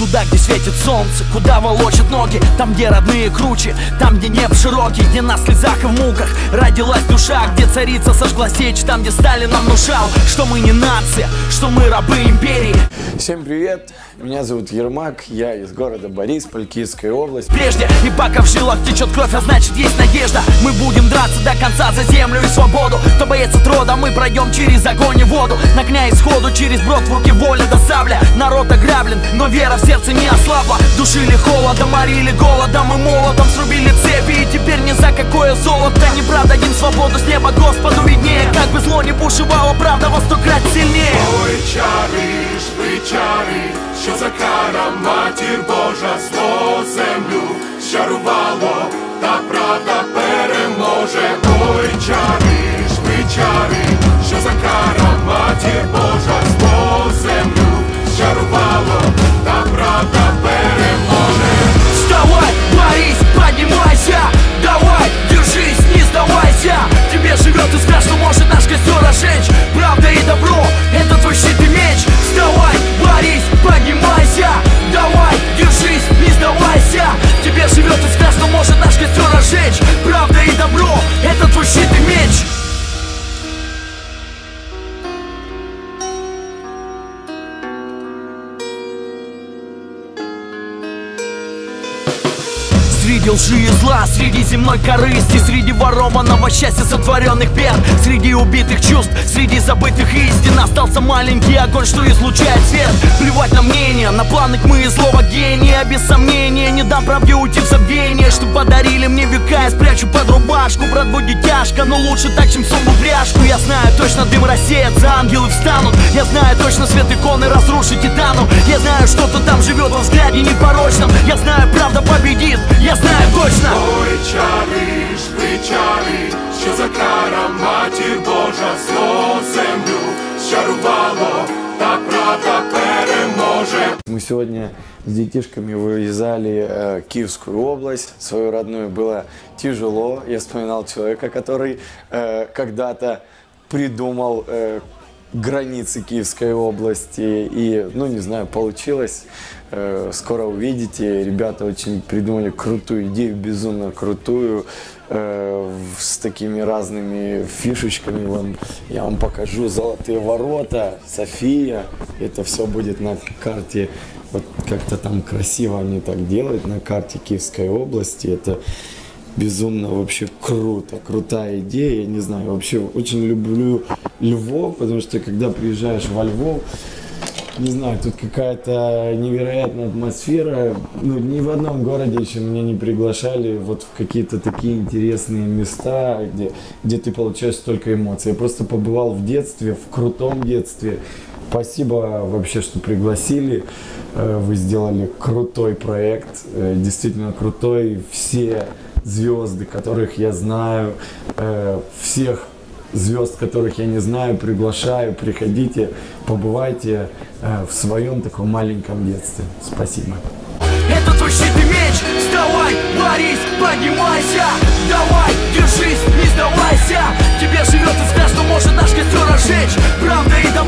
Туда, где светит солнце, куда волочат ноги Там, где родные круче, там, где небо широкий Где на слезах и в муках родилась душа Где царица сожгла сечь, там, где Сталин нам внушал Что мы не нация, что мы рабы империи. Всем привет, меня зовут Ермак, я из города Борисполь, Киевская область. Прежде и пока в жилах течет кровь, а значит есть надежда. Мы будем драться до конца за землю и свободу. Кто боится трода, мы пройдем через огонь и воду. На огня исходу, через брод в руки воля до сабля. Народ ограблен, но вера в сердце не ослабла. Душили холодом, морили голодом и молотом Срубили цепи. И теперь ни за какое золото Неправда, один свободу с неба Господу виднее. Как бы зло не бушевало, правда во сто крат сильнее. Ой, чари ж ви чари, що за кара матір Божа Среди лжи и зла, среди земной корысти Среди ворованного счастья сотворенных бед Среди убитых чувств, среди забытых истин. Остался маленький огонь, что излучает свет. Плевать на мнение, на планы тьмы и злого гения Без сомнения, не дам правде уйти в забвение Что подарили мне века, я спрячу под рубашку Брат, будет тяжко, но лучше так, чем сумму пряжку Я знаю, точно дым рассеется, ангелы встанут. Я знаю, точно свет иконы разрушит титану. Я знаю, что-то там живет во взгляде непорочном. Я знаю, правда победит, я знаю точно Ой, чари ж ви чари, що за кара матір Божа зло землю щарувало, та правда переможе. Мы сегодня с детишками выезжали э, Киевскую область, свою родную. Было тяжело. Я вспоминал человека, который э, когда-то придумал э, границы Киевской области. И, ну, не знаю, получилось. Э, скоро увидите. Ребята очень придумали крутую идею, безумно крутую. э, с такими разными фишечками вам я вам покажу золотые ворота София это все будет на карте вот как-то там красиво они так делают на карте Киевской области это безумно вообще круто крутая идея я не знаю вообще очень люблю Львов потому что когда приезжаешь во Львов не знаю, тут какая-то невероятная атмосфера. Ну, ни в одном городе еще меня не приглашали вот в какие-то такие интересные места, где, где ты получаешь столько эмоций. Я просто побывал в детстве, в крутом детстве. Спасибо вообще, что пригласили. Э, Вы сделали крутой проект, э, действительно крутой. Все звезды, которых я знаю, э, всех звезд, которых я не знаю, приглашаю, приходите, побывайте э, в своем таком маленьком детстве. Спасибо. Это твой щит и меч Вставай, борись, поднимайся Давай, держись, не сдавайся тебе живет искра, что может наш костер разжечь Правда и добро,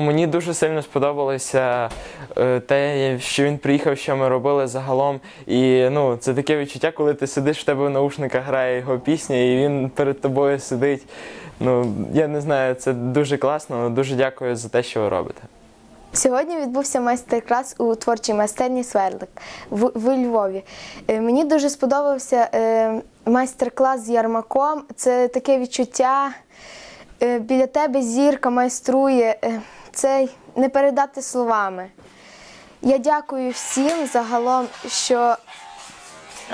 Мені дуже сильно сподобалося е, те, що він приїхав, що ми робили загалом. І ну, це таке відчуття, коли ти сидиш в тебе в наушниках, грає його пісня, і він перед тобою сидить. Ну, я не знаю, це дуже класно. Дуже дякую за те, що ви робите. Сьогодні відбувся майстер-клас у творчій майстерні Сверлик в, в Львові. Е, Мені дуже сподобався е, майстер-клас з Ярмаком. Це таке відчуття. Біля тебе зірка майструє. Це не передати словами. Я дякую всім загалом, що,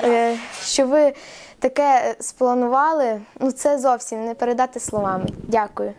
е, що ви таке спланували. Ну, це зовсім не передати словами. Дякую.